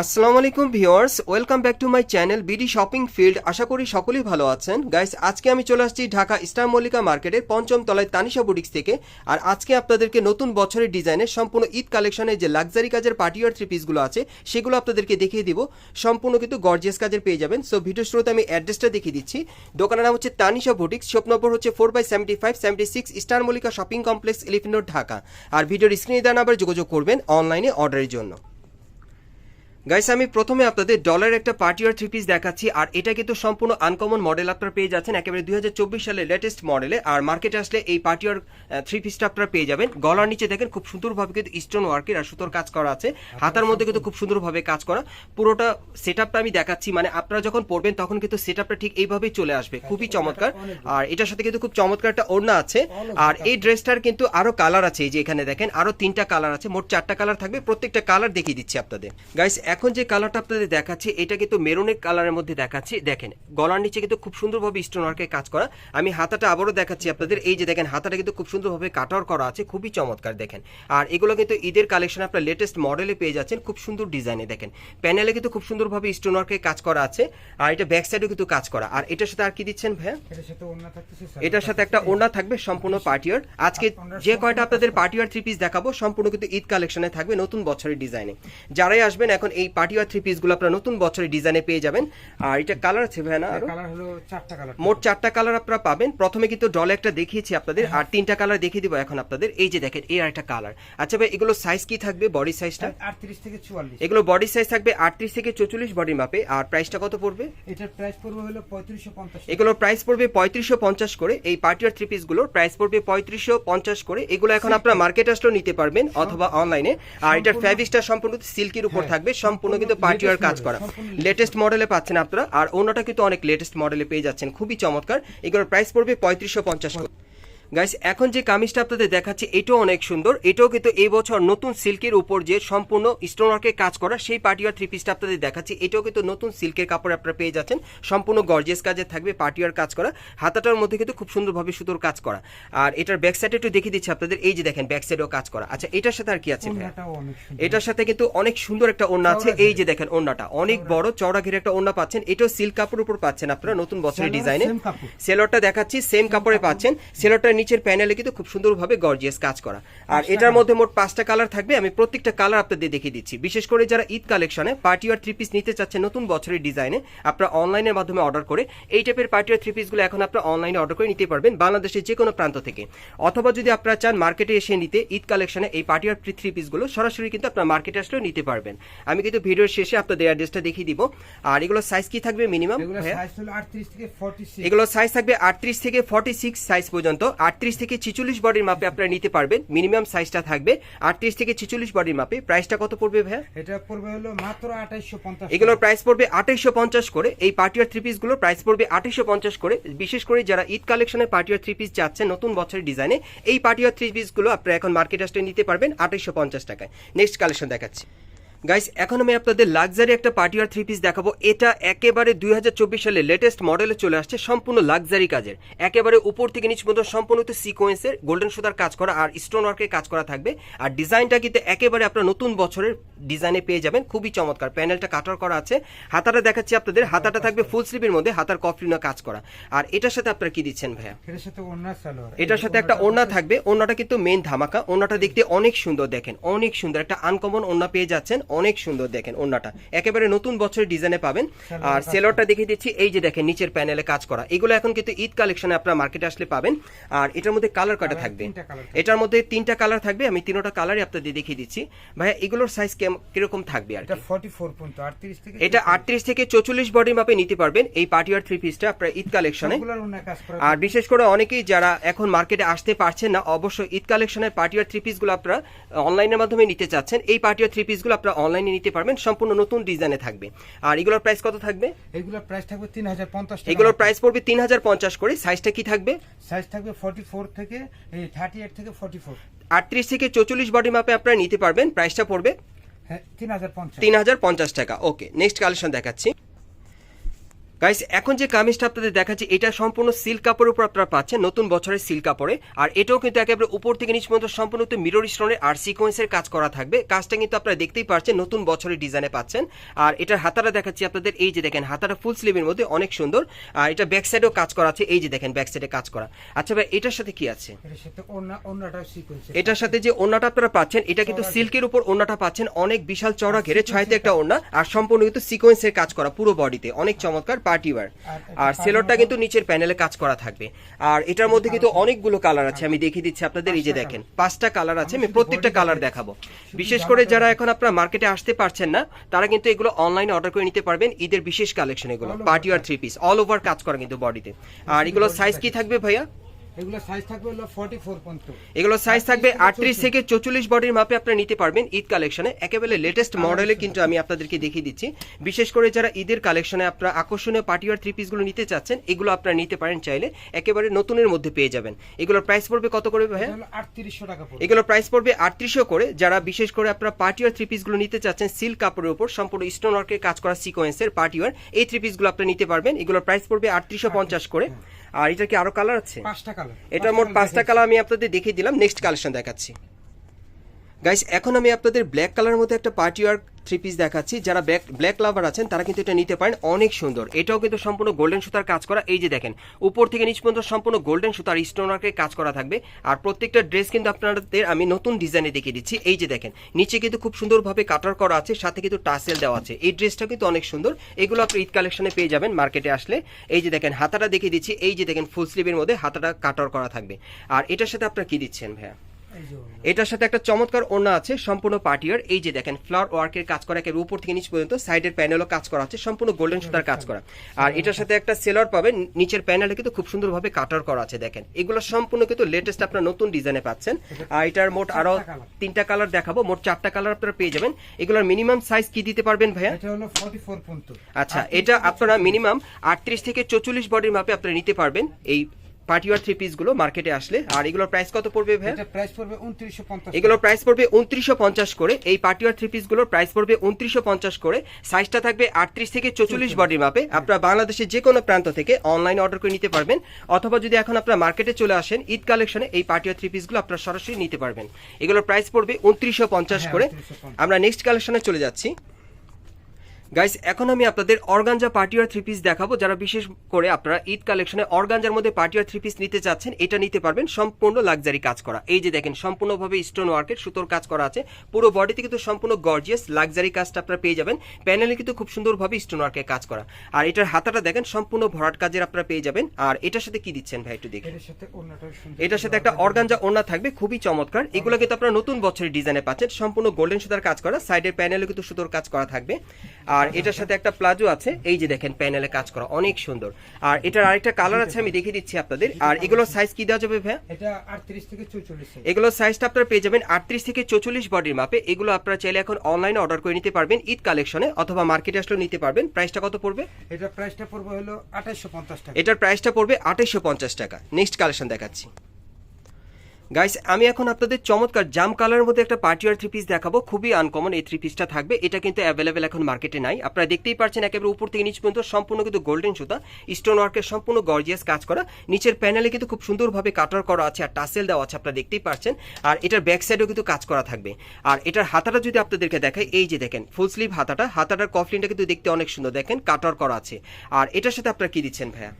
আসসালামু আলাইকুম viewers, welcome back to my channel BD shopping field. আশা করি সকলেই ভালো আছেন। গাইস, আজকে আমি চলে আসছি ঢাকা স্টার মল্লিকা মার্কেটের পঞ্চম তলায় তানিশা বুটিক্স থেকে। আর আজকে আপনাদেরকে নতুন বছরের ডিজাইনের সম্পূর্ণ ঈদ কালেকশনের যে লাক্সারি কাজের পার্টিয়ার থ্রি পিসগুলো আছে, সেগুলো আপনাদেরকে দেখিয়ে দিব। সম্পূর্ণ কিন্তু গর্জিয়াস কাজের পেয়ে যাবেন। সো ভিডিও শুরুতে আমি অ্যাড্রেসটা দেখিয়ে দিচ্ছি। দোকানের নাম হচ্ছে তানিশা বুটিক্স, শপ নম্বর হচ্ছে four by seventy five, seventy six star Mallika shopping complex elephant road Dhaka. আর ভিডিওর স্ক্রিনে দেওয়া নাম্বার যোগাযোগ করবেন অনলাইনে অর্ডারের জন্য। গাইস আমি প্রথমে আপনাদের ডলার একটা পার্টিয়ার থ্রি পিস দেখাচ্ছি আর এটা কিন্তু সম্পূর্ণ আনকমন মডেল আপনারা পেয়ে যাচ্ছেন একেবারে দুই সালের লেটেস্ট মডেলে আর মার্কেটে আসলে এই পার্টিয়ার থ্রি পিসটা আপনারা পেয়ে যাবেন। গলার নিচে দেখেন খুব সুন্দরভাবে কিন্তু স্টোন ওয়ার্কের আর সুতোর কাজ করা আছে। হাতার মধ্যে কিন্তু খুব সুন্দরভাবে কাজ করা। পুরোটা সেট আমি দেখাচ্ছি মানে আপনারা যখন পড়বেন তখন কিন্তু সেট ঠিক এইভাবেই চলে আসবে। খুবই চমৎকার। আর এটার সাথে কিন্তু খুব চমৎকার একটা ওড়না আছে। আর এই ড্রেসটার কিন্তু আরও কালার আছে এই যে এখানে দেখেন আরও তিনটা কালার আছে মোট চারটা কালার থাকবে। প্রত্যেকটা কালার দেখিয়ে দিচ্ছি আপনাদের। গাইস এখন যে কালারটা আপনাদের দেখাচ্ছি এটা কিন্তু মেরুনের কালারের মধ্যে দেখাচ্ছি। দেখেন গলার নিচে কিন্তু খুব সুন্দরভাবে স্টোন ওয়ার্কের কাজ করা। আমি হাতাটা আবারও দেখাচ্ছি আপনাদের। এই যে দেখেন হাতাটা কিন্তু খুব সুন্দরভাবে কাটার করা আছে খুবই চমৎকার দেখেন। আর এগুলো কিন্তু ঈদের কালেকশন আপনার লেটেস্ট মডেলে পেয়ে যাচ্ছেন খুব সুন্দর ডিজাইনে দেখেন। প্যানেলে কিন্তু খুব সুন্দরভাবে স্টোন ওয়ার্কের কাজ করা আছে আর এটা ব্যাক সাইডেও কিন্তু কাজ করা। আর এটার সাথে আর কি দিচ্ছেন ভাইয়া? এটার সাথে একটা ওড়না থাকবে সম্পূর্ণ পার্টিয়ার আজকে যে কয়টা আপনাদের পার্টিয়ার থ্রি পিস দেখাবো সম্পূর্ণ কিন্তু ঈদ কালেকশনে থাকবে নতুন বছরের ডিজাইনে যারাই আসবেন এখন এই পার্টিয়ার থ্রি পিসগুলো আপনারা নতুন বছরের ডিজাইনে পেয়ে যাবেন। আর এটা কালার আছে ভাই না? কালার হলো চারটা কালার মোট চারটা কালার আপনারা পাবেন। প্রথমে কিন্তু ডলে একটা দেখিয়েছি আপনাদের আর তিনটা কালার দেখিয়ে দিব এখন আপনাদের। এই যে দেখেন এই আর একটা কালার আচ্ছা ভাই এগুলো সাইজ কি থাকবে বডি সাইজটা আটত্রিশ থেকে চুয়াল্লিশ। এগুলো বডি সাইজ থাকবে আটত্রিশ থেকে চৌচল্লিশ বডি মাপে। আর প্রাইসটা কত পড়বে? এটার প্রাইস পড়বে হলো পঁয়ত্রিশশো পঞ্চাশ। এগুলোর প্রাইস পড়বে পঁয়ত্রিশশো পঞ্চাশ করে। এই পার্টিয়ার থ্রি পিসগুলোর প্রাইস পড়বে পঁয়ত্রিশশো পঞ্চাশ করে। এগুলো এখন আপনার মার্কেট আসলেও নিতে পারবেন অথবা অনলাইনে আর এটার ফ্যাব্রিক্সটা সম্পূর্ণ সিল্কের উপর হ্যাঁ, থাকবে। সম্পূর্ণ কিন্তু পার্টি ওয়ার কাজ করা। লেটেস্ট মডেলে পাচ্ছেন আপনারা। আর অন্যটা কিন্তু অনেক লেটেস্ট মডেলে পেয়ে যাচ্ছেন। খুবই চমৎকার। এগুলোর প্রাইস পড়বে পঁয়ত্রিশশো পঞ্চাশ গাইস এখন যে কামিজটা আপনাদের দেখাচ্ছি এটাও অনেক সুন্দর। এটাও কিন্তু এই বছর নতুন সিল্কের উপর যে সম্পূর্ণ স্টোন ওয়ার্কের কাজ করা সেই পার্টিয়ার থ্রি পিসটা আপনাদের দেখাচ্ছি। এটাও কিন্তু নতুন সিল্কের কাপড় আপনারা পেয়ে যাচ্ছেন। সম্পূর্ণ গর্জিয়াস কাজে থাকবে পার্টিয়ার কাজ করা। হাতাটার মধ্যে কিন্তু খুব সুন্দরভাবে সুতোর কাজ করা। আর এটার ব্যাক সাইডে একটু দেখিয়ে দিচ্ছি আপনাদের। এই যে দেখেন ব্যাক সাইডেও কাজ করা। আচ্ছা এটার সাথে আর কি আছে এটার সাথে কিন্তু অনেক সুন্দর একটা ওড়না আছে। এই যে দেখেন ওড়নাটা। অনেক বড় চওড়া ঘিরে একটা ওড়না পাচ্ছেন। এটাও সিল্ক কাপড়ের উপর পাচ্ছেন আপনারা নতুন বছরের ডিজাইনে। সেলরটা দেখাচ্ছি সেম কাপড়ে পাচ্ছেন। সেলরটার নিচের প্যানেলে কিন্তু খুব সুন্দরভাবে গর্জিয়াস কাজ করা। আর এটার মধ্যে মোট পাঁচটা কালার থাকবে আমি প্রত্যেকটা কালার আপনাদের দেখিয়ে দিচ্ছি। বিশেষ করে যারা ঈদ কালেকশনে পার্টি আর থ্রি পিস নিতে চাচ্ছেন নতুন বছরের ডিজাইনে আপনারা অনলাইনের মাধ্যমে অর্ডার করে এই টাইপের পার্টি আর থ্রি পিসগুলো এখন আপনারা অনলাইনে অর্ডার করে নিতে পারবেন বাংলাদেশের যে কোনো প্রান্ত থেকে। অথবা যদি আপনারা চান মার্কেটে এসে নিতে ঈদ কালেকশনে এই পার্টি আর থ্রি পিসগুলো সরাসরি কিন্তু আপনার মার্কেটে আসলেও নিতে পারবেন। আমি কিন্তু ভিডিওর শেষে আপনাদের অ্যাড্রেসটা দেখিয়ে দিব। আর এগুলো সাইজ কি থাকবে মিনিমাম এগুলো সাইজ হলো আটত্রিশ থেকে ফর্টি সিক্স এগুলো সাইজ থাকবে আটত্রিশ থেকে ফর্টি সিক্স সাইজ পর্যন্ত। আটত্রিশ থেকে ছিচল্লিশ বডির মাপে আপনারা নিতে পারবেন। মিনিমাম সাইজটা থাকবে। আটত্রিশ থেকে ছিচল্লিশ বডির মাপে। প্রাইসটা কত পড়বে ভাইয়া? এটা পড়বে হলো মাত্র আঠাইশশো পঞ্চাশ এগুলোর প্রাইস পড়বে আঠাইশশো পঞ্চাশ করে। এই পার্টিয়ার থ্রি পিসগুলোর প্রাইস পড়বে আঠাইশশো পঞ্চাশ করে। বিশেষ করে যারা ঈদ কালেকশনের পার্টিয়ার থ্রি পিস যাচ্ছেন নতুন বছরের ডিজাইনে এই পার্টিয়ার থ্রি পিসগুলো আপনারা এখন মার্কেট আসলে নিতে পারবেন আঠাইশশো পঞ্চাশ টাকায়। নেক্সট কালেকশন দেখাচ্ছি। গাইস এখন আমি আপনাদের লাক্সারি একটা পার্টিয়ার থ্রি পিস দেখাবো। এটা একেবারে দুই সালের লেটেস্ট মডেলে চলে আসছে সম্পূর্ণ লাক্সারি কাজের। একেবারে উপর থেকে নিচ পর্যন্ত সম্পূর্ণ তো সিকোয়েন্সের গোল্ডেন সুতার কাজ করা আর স্টোন ওয়ার্কের কাজ করা থাকবে। আর ডিজাইনটা কিন্তু একেবারে আপনার নতুন বছরের ডিজাইনে পেয়ে যাবেন। খুবই চমৎকার। প্যানেলটা কাটার করা আছে। হাতাটা দেখাচ্ছি আপনাদের। হাতাটা থাকবে ফুল স্লিভের মধ্যে। হাতার কফলিনা কাজ করা। আর এটার সাথে আপনারা কি দিচ্ছেন ভাইয়া? এটার সাথে এটার সাথে একটা ওড়না থাকবে। ওড়নাটা কিন্তু মেন ধামাকা। ওড়নাটা দেখতে অনেক সুন্দর দেখেন। অনেক সুন্দর। একটা আনকমন ওড়না পেয়ে যাচ্ছেন। অনেক সুন্দর দেখেন ওড়নাটা। একেবারে নতুন বছরের ডিজাইনে পাবেন। আর সেলরটা দেখিয়ে দিচ্ছি এই যে দেখেন নিচের প্যানেলে কাজ করা। এগুলো এখন কিন্তু ঈদ কালেকশনে আপনার মার্কেটে আসলে পাবেন। আর এটার মধ্যে কালার কটা থাকবে। এটার মধ্যে তিনটা কালার থাকবে আমি তিনটা কালারই আপনাদের দেখিয়ে দিচ্ছি। ভাইয়া এগুলোর সাইজ কীরকম থাকবে আর এটা আটত্রিশ থেকে চৌচল্লিশ বডির মাপে নিতে পারবেন এই পার্টিয়ার থ্রি পিসটা আপনার ঈদ কালেকশনে আর বিশেষ করে অনেকেই যারা এখন মার্কেটে আসতে পারছেন না অবশ্যই ঈদ কালেকশনের পার্টিয়ার থ্রি পিসগুলো আপনারা অনলাইনের মাধ্যমে নিতে চাচ্ছেন। এই পার্টিয়ার থ্রি পিসগুলো আপনারা অনলাইনে নিতে পারবেন সম্পূর্ণ নতুন ডিজাইনে থাকবে। আর এগুলোর প্রাইস কত থাকবে? এগুলোর প্রাইস থাকবে তিন হাজার পঞ্চাশ এগুলোর প্রাইস পড়বে তিন হাজার পঞ্চাশ করে। সাইজটা কি থাকবে? সাইজ থাকবে ফর্টি ফোর থেকে থার্টি এইট থেকে ফর্টি ফোর আটত্রিশ থেকে চৌচল্লিশ বডি মাপে আপনারা নিতে পারবেন। প্রাইসটা পড়বে হ্যাঁ তিন হাজার পঞ্চাশ। তিন হাজার পঞ্চাশ টাকা। ওকে নেক্সট কালেকশন দেখাচ্ছি। গাইস এখন যে কামিজটা আপনাদের দেখাচ্ছি এটা সম্পূর্ণ সিল্ক কাপড়ের উপর আপনারা পাচ্ছেন নতুন বছরের সিল্ক কাপড়ে। আর এটাও কিন্তু একেবারে উপর থেকে নিচ পর্যন্ত সম্পূর্ণ মিরর স্টোনের আর সিকোয়েন্সের কাজ করা থাকবে। কাজটা কিন্তু আপনারা দেখতেই পাচ্ছেন নতুন বছরের ডিজাইনে পাচ্ছেন। আর এটার হাতাটা দেখাচ্ছি আপনাদের এই যে দেখেন হাতাটা ফুল স্লিভের মধ্যে অনেক সুন্দর। আর এটা ব্যাক সাইডেও কাজ করা আছে এই যে দেখেন ব্যাক সাইডে কাজ করা। আচ্ছা ভাই এটার সাথে কি আছে? এর সাথে ওন্না ওন্নাটাও সিকোয়েন্স এটার সাথে যে ওন্নাটা আপনারা পাচ্ছেন এটা কিন্তু সিল্কের উপর ওন্নাটা পাচ্ছেন অনেক বিশাল চওড়া ঘেরে ছয়তে একটা ওন্না আর সম্পূর্ণ কিন্তু সিকোয়েন্সের কাজ করা পুরো বডিতে অনেক চমৎকার পার্টি ওয়ার। আর সেলরটা কিন্তু নিচের প্যানেলে কাজ করা থাকবে। আর এটার মধ্যে কিন্তু অনেকগুলো কালার আছে আমি দেখিয়ে দিচ্ছি আপনাদের এই যে দেখেন পাঁচটা কালার আছে আমি প্রত্যেকটা কালার দেখাবো। বিশেষ করে যারা এখন আপনারা মার্কেটে আসতে পারছেন না তারা কিন্তু এগুলো অনলাইনে অর্ডার করে নিতে পারবেন ঈদের বিশেষ কালেকশন এগুলো party wear three piece all over কাজ করা কিন্তু বডিতে আর এগুলো সাইজ কি থাকবে ভাইয়া? এগুলো সাইজ থাকবে হলো 44 পর্যন্ত। এগুলো সাইজ থাকবে আটত্রিশ থেকে চৌচল্লিশ বডির মাপে আপনারা নিতে পারবেন ঈদ কালেকশনে একেবারে লেটেস্ট মডেলে কিন্তু আমি আপনাদেরকে দেখিয়ে দিচ্ছি। বিশেষ করে যারা ঈদের কালেকশনে আপনারা আকর্ষণীয় পার্টিওয়ার থ্রি পিসগুলো নিতে চাচ্ছেন এগুলো আপনারা নিতে পারেন চাইলে। একেবারে নতুনের মধ্যে পেয়ে যাবেন। এগুলোর প্রাইস পড়বে কত করে ভাইয়া? 3800 টাকা পড়বে। এগুলো প্রাইস পড়বে আটত্রিশশো করে। যারা বিশেষ করে আপনারা পার্টিওয়ার থ্রি পিসগুলো নিতে চাচ্ছেন সিল্ক কাপড়ের উপর সম্পূর্ণ স্টোন ওয়ার্কের কাজ করা সিকোয়েন্সের পার্টিওয়ার এই থ্রি পিসগুলো আপনি নিতে পারবেন। এগুলোর প্রাইস পড়বে আটত্রিশশো পঞ্চাশ করে। আর এটা কি আরও কালার আছে? পাঁচটা কালার এটা মোট পাঁচটা কালার আমি আপনাদের দেখিয়ে দিলাম। নেক্সট কালেকশন দেখাচ্ছি। গাইস এখন আমি আপনাদের ব্ল্যাক কালারের মধ্যে একটা পার্টি ওয়ার্ক থ্রি পিস দেখাচ্ছি। যারা ব্ল্যাক ব্ল্যাক লাভার আছেন, তারা কিন্তু এটা নিতে পারেন। অনেক সুন্দর। এটাও কিন্তু সম্পূর্ণ গোল্ডেন সুতার কাজ করা। এই যে দেখেন, উপর থেকে নিচ পর্যন্ত সম্পূর্ণ গোল্ডেন সুতার স্টোন ওয়ার্কের কাজ করা থাকবে। আর প্রত্যেকটা ড্রেস কিন্তু আপনাদের আমি নতুন ডিজাইনে দেখিয়ে দিচ্ছি। এই যে দেখেন, নিচে কিন্তু খুব সুন্দরভাবে কাটার করা আছে, সাথে কিন্তু টাসেল দেওয়া আছে। এই ড্রেসটা কিন্তু অনেক সুন্দর। এগুলো আপনি ঈদ কালেকশনে পেয়ে যাবেন মার্কেটে আসলে। এই যে দেখেন, হাতাটা দেখিয়ে দিচ্ছি। এই যে দেখেন ফুল স্লিভের মধ্যে হাতাটা কাটার করা থাকবে। আর এটার সাথে আপনারা কি দিচ্ছেন ভাইয়া। এটার সাথে একটা চমৎকার ওড়না আছে সম্পূর্ণ পার্টিয়ার এই যে দেখেন ফ্লাওয়ার ওয়ার্কের কাজ করা একেবারে উপর থেকে নিচ পর্যন্ত সাইডের প্যানেলও কাজ করা আছে সম্পূর্ণ গোল্ডেন সুতার কাজ করা। আর এটার সাথে একটা সেলর পাবেন নিচের প্যানেলে কিন্তু খুব সুন্দরভাবে কাটার করা আছে দেখেন। এগুলো সম্পূর্ণ কিন্তু লেটেস্ট আপনার নতুন ডিজাইনে পাচ্ছেন। আর এটার মোট আরও তিনটা কালার দেখাবো। মোট চারটা কালার আপনারা পেয়ে যাবেন। এগুলোর মিনিমাম সাইজ কি দিতে পারবেন ভাইয়া? এটা হলো 44 পর্যন্ত। আচ্ছা এটা আপনারা মিনিমাম আটত্রিশ থেকে চৌচল্লিশ বডির মাপে আপনারা নিতে পারবেন। এই পার্টিওয়ার থ্রি পিসগুলো মার্কেটে আসলে। আর এগুলোর প্রাইস কত পড়বে এটা প্রাইস পড়বে 2950 এগুলোর প্রাইস পড়বে উনত্রিশশো পঞ্চাশ করে। এই পার্টিওয়ার থ্রি পিসগুলোর প্রাইস পড়বে উনত্রিশশো পঞ্চাশ করে। সাইজটা থাকবে আটত্রিশ থেকে চৌচল্লিশ বডির মাপে আপনারা বাংলাদেশের যে কোনো প্রান্ত থেকে অনলাইন অর্ডার করে নিতে পারবেন। অথবা যদি এখন আপনারা মার্কেটে চলে আসেন ঈদ কালেকশনে এই পার্টিওয়ার থ্রি পিসগুলো আপনারা সরাসরি নিতে পারবেন। এগুলোর প্রাইস পড়বে উনত্রিশশো পঞ্চাশ হ্যাঁ, করে। আমরা নেক্সট কালেকশনে চলে যাচ্ছি। গাইস এখন আমি আপনাদের অর্গানজা পার্টিওয়ার থ্রি পিস দেখাবো যারা বিশেষ করে আপনারা ঈদ কালেকশনে অর্গানজার মধ্যে পার্টিওয়ার থ্রি পিস নিতে চাচ্ছেন এটা নিতে পারবেন সম্পূর্ণ লাক্সারি কাজ করা। এই যে দেখেন সম্পূর্ণভাবে স্টোন ওয়ার্কের সুতোর কাজ করা আছে পুরো বডিতে কিন্তু সম্পূর্ণ গর্জিয়াস লাক্সারি কাজটা আপনারা পেয়ে যাবেন প্যানেলে কিন্তু খুব সুন্দরভাবে স্টোন ওয়ার্কের কাজ করা। আর এটার হাতাটা দেখেন সম্পূর্ণ ভরাট কাজের আপনারা পেয়ে যাবেন। আর এটার সাথে কি দিচ্ছেন ভাই একটু দেখি। এর সাথে ওড়নাটাও সুন্দর এটার সাথে একটা অর্গানজা ওড়না থাকবে খুবই চমৎকার। এগুলো কিন্তু আপনারা নতুন বছরের ডিজাইনে পাচ্ছেন সম্পূর্ণ গোল্ডেন সুতার কাজ করা সাইডের প্যানেলে কিন্তু সুতোর কাজ করা থাকবে। আর এটার সাথে একটা প্লাজো আছে এই যে দেখেন প্যানেলে কাজ করা অনেক সুন্দর। আর এটার আরেকটা কালার আছে আমি দেখিয়ে দিচ্ছি আপনাদের। আর এগুলোর সাইজ কি দেওয়া যাবে ভাইয়া? এটা 38 থেকে 44 সাইজ এগুলো সাইজটা আপনারা পেয়ে যাবেন আটত্রিশ থেকে চৌচল্লিশ বডির মাপে। এগুলো আপনারা চাইলে এখন অনলাইনে অর্ডার করে নিতে পারবেন ঈদ কালেকশনে অথবা মার্কেটে আসলে নিতে পারবেন। প্রাইসটা কত পড়বে? এটা প্রাইসটা পড়বে হলো 2850 টাকা। এটার প্রাইসটা পড়বে আঠাইশো পঞ্চাশ টাকা। নেক্সট কালেকশন দেখাচ্ছি। গাইস আমি এখন আপনাদের চমৎকার জাম কালারের মধ্যে একটা পার্টিওয়ার থ্রি পিস দেখাবো। খুবই আনকমন এই থ্রি পিসটা থাকবে। এটা কিন্তু অ্যাভেলেবেল এখন মার্কেটে নাই। আপনারা দেখতেই পাচ্ছেন একেবারে উপর থেকে নিচ পর্যন্ত সম্পূর্ণ কিন্তু গোল্ডেন সুতা স্টোন ওয়ার্কের সম্পূর্ণ গর্জিয়াস কাজ করা। নিচের প্যানেলে কিন্তু খুব সুন্দরভাবে কাটার করা আছে আর টাসেল দেওয়া আছে আপনারা দেখতেই পাচ্ছেন। আর এটার ব্যাক সাইডেও কিন্তু কাজ করা থাকবে। আর এটার হাতাটা যদি আপনাদেরকে দেখাই এই যে দেখেন ফুল স্লিভ হাতাটা। হাতাটার কফলিনটা কিন্তু দেখতে অনেক সুন্দর। দেখেন কাটার করা আছে। আর এটার সাথে আপনারা কি দিচ্ছেন ভাইয়া?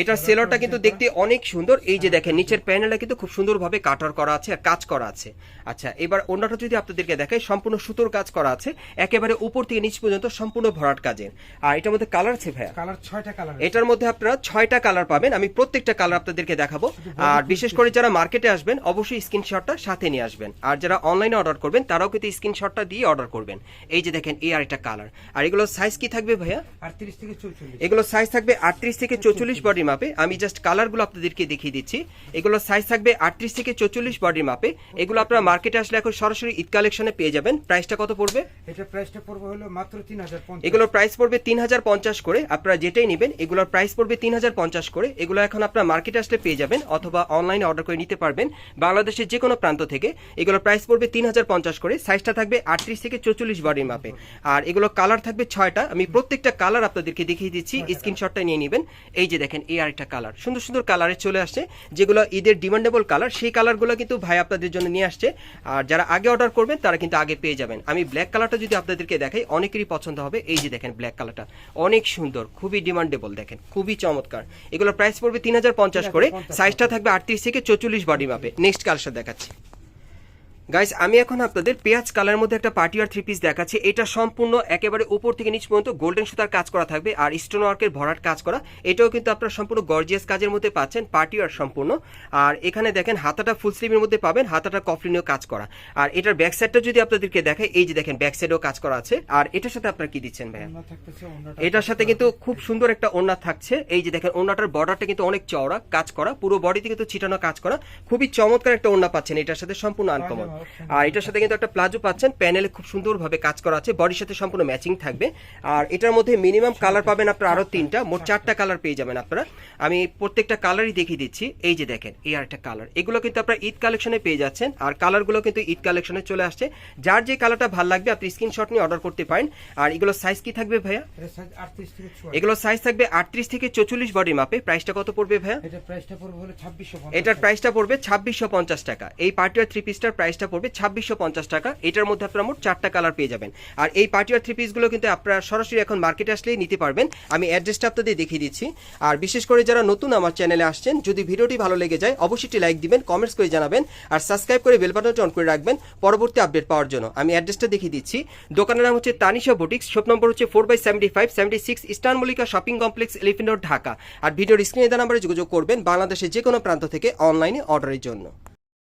এটার সেলরটা কিন্তু দেখতে অনেক সুন্দর। এই যে দেখেন নিচের প্যানেলটা কিন্তু খুব সুন্দরভাবে কাটার করা আছে আর কাজ করা আছে। আচ্ছা এবার অন্যটা যদি আপনাদেরকে দেখাই সম্পূর্ণ সুতোর কাজ করা আছে একেবারে উপর থেকে নিচ পর্যন্ত সম্পূর্ণ ভরাট কাজের। আর এটার মধ্যে কালার আছে ভাইয়া? কালার 6টা কালার এটার মধ্যে আপনারা ছয়টা কালার পাবেন আমি প্রত্যেকটা কালার আপনাদেরকে দেখাবো। আর বিশেষ করে যারা মার্কেটে আসবেন অবশ্যই স্ক্রিনশটটা সাথে নিয়ে আসবেন। আর যারা অনলাইনে অর্ডার করবেন তারাও কিন্তু স্ক্রিনশটটা দিয়ে অর্ডার করবেন। এই যে দেখেন এই আরেকটা কালার আর এগুলোর সাইজ কি থাকবে ভাইয়া? 38 থেকে 44 এগুলো সাইজ থাকবে আটত্রিশ থেকে চৌচল্লিশ বডি মাপে আমি জাস্ট কালারগুলো আপনাদেরকে দেখিয়ে দিচ্ছি। এগুলো সাইজ থাকবে আটত্রিশ থেকে চৌচল্লিশ বডির মাপে এগুলো আপনারা মার্কেটে আসলে এখন সরাসরি ঈদ কালেকশনে পেয়ে যাবেন। প্রাইসটা কত পড়বে? এটা প্রাইসটা পড়বে হলো মাত্র তিন হাজার পঞ্চাশ। এগুলোর প্রাইস পড়বে তিন হাজার পঞ্চাশ করে। আপনারা যেটাই নেবেন এগুলোর প্রাইস পড়বে তিন হাজার পঞ্চাশ করে। এগুলো এখন আপনার মার্কেটে আসলে পেয়ে যাবেন অথবা অনলাইনে অর্ডার করে নিতে পারবেন বাংলাদেশের যে কোনো প্রান্ত থেকে। এগুলোর প্রাইস পড়বে তিন হাজার পঞ্চাশ করে। সাইজটা থাকবে আটত্রিশ থেকে চৌচল্লিশ বডির মাপে আর এগুলো কালার থাকবে ছয়টা। আমি প্রত্যেকটা কালার আপনাদেরকে দেখিয়ে দিচ্ছি। স্ক্রিনশটটা নিয়ে নেবেন। এই যে দেখেন এই আরেকটা কালার সুন্দর সুন্দর কালারে চলে আসছে যেগুলো ঈদের ডিমান্ডেবল কালার সেই কালারগুলো কিন্তু ভাই আপনাদের জন্য নিয়ে আসছে। আর যারা আগে অর্ডার করবেন তারা কিন্তু আগে পেয়ে যাবেন। আমি ব্ল্যাক কালারটা যদি আপনাদেরকে দেখাই অনেকেরই পছন্দ হবে। এই যে দেখেন ব্ল্যাক কালারটা অনেক সুন্দর খুবই ডিমান্ডেবল দেখেন খুবই চমৎকার। এগুলোর প্রাইস পড়বে তিন হাজার পঞ্চাশ করে সাইজটা থাকবে আটত্রিশ থেকে চৌচল্লিশ বডি মাপে নেক্সট কালারটা দেখাচ্ছি। গাইস আমি এখন আপনাদের পেঁয়াজ কালার মধ্যে একটা পার্টি আর থ্রি পিস দেখাচ্ছি। এটা সম্পূর্ণ একেবারে উপর থেকে নিচ পর্যন্ত গোল্ডেন সুতার কাজ করা থাকবে আর স্টোন ওয়ার্কের ভরাট কাজ করা। এটাও কিন্তু আপনারা সম্পূর্ণ গর্জিয়াস কাজের মধ্যে পাচ্ছেন পার্টি আর সম্পূর্ণ। আর এখানে দেখেন হাতাটা ফুল স্লিভের মধ্যে পাবেন হাতাটা কফলিনেও কাজ করা। আর এটার ব্যাক সাইডটা যদি আপনাদেরকে দেখাই এই যে দেখেন ব্যাক সাইডেও কাজ করা আছে। আর এটার সাথে আপনারা কি দিচ্ছেন ভাইয়া? এটার সাথে কিন্তু খুব সুন্দর একটা ওড়না থাকছে। এই যে দেখেন ওড়নাটার বর্ডারটা কিন্তু অনেক চওড়া কাজ করা। পুরো বডিতে কিন্তু ছিটানো কাজ করা। খুবই চমৎকার একটা ওড়না পাচ্ছেন। এটার সাথে সম্পূর্ণ আনকমন আর এটার সাথে কিন্তু একটা প্লাজো পাচ্ছেন। প্যানেলে খুব সুন্দরভাবে কাজ করা আছে। বডির সাথে সম্পূর্ণ ম্যাচিং থাকবে। আর এটার মধ্যে মিনিমাম কালার পাবেন আপনারা আরও তিনটা। মোট চারটা কালার পেয়ে যাবেন আপনারা। আমি প্রত্যেকটা কালারই দেখিয়ে দিচ্ছি। এই যে দেখেন এই আর একটা কালার। এগুলো কিন্তু আপনারা ঈদ কালেকশনে পেয়ে যাচ্ছেন। আর কালারগুলো কিন্তু ঈদ কালেকশনে চলে আসছে। যার যে কালারটা ভালো লাগবে আপনি স্ক্রিনশট নিয়ে অর্ডার করতে পারেন। আর এগুলো সাইজ কি থাকবে ভাইয়া? এগুলো সাইজ থাকবে আটত্রিশ থেকে চৌচল্লিশ বডি মাপে। প্রাইসটা কত পড়বে ভাইয়া? এটা প্রাইসটা পড়বে ছাব্বিশশো এটার প্রাইসটা পড়বে ছাব্বিশশো পঞ্চাশ টাকা। এই পার্টিয়ার থ্রি পিসটার প্রাইসটা পড়বে ছাব্বিশশো পঞ্চাশ টাকা। এটার মধ্যে আপনারা মোট চারটা কালার পেয়ে যাবেন। আর এই পার্টি পার্টিয়ার থ্রি পিসগুলো কিন্তু আপনারা সরাসরি এখন মার্কেটে আসলেই নিতে পারবেন। আমি অ্যাড্রেসটা আপনাদের দেখিয়ে দিচ্ছি। আর বিশেষ করে যারা নতুন আমার চ্যানেলে আসছেন, যদি ভিডিওটি ভালো লেগে যায়, অবশ্যই লাইক দিবেন কমেন্টস করে জানাবেন, আর সাবস্ক্রাইব করে বেল বাটনটা অন করে রাখবেন পরবর্তী আপডেট পাওয়ার জন্য। আমি অ্যাড্রেসটা দেখিয়ে দিচ্ছি। দোকানের নাম হচ্ছে তানিশা বুটিক্স শপ নম্বর হচ্ছে four by seventy five seventy six eastern Mallika shopping complex elephant Dhaka. আর ভিডিওর স্ক্রিনে দেওয়া নাম্বারে যোগাযোগ করবেন বাংলাদেশের যে কোনো প্রান্ত থেকে অনলাইনে অর্ডারের জন্য।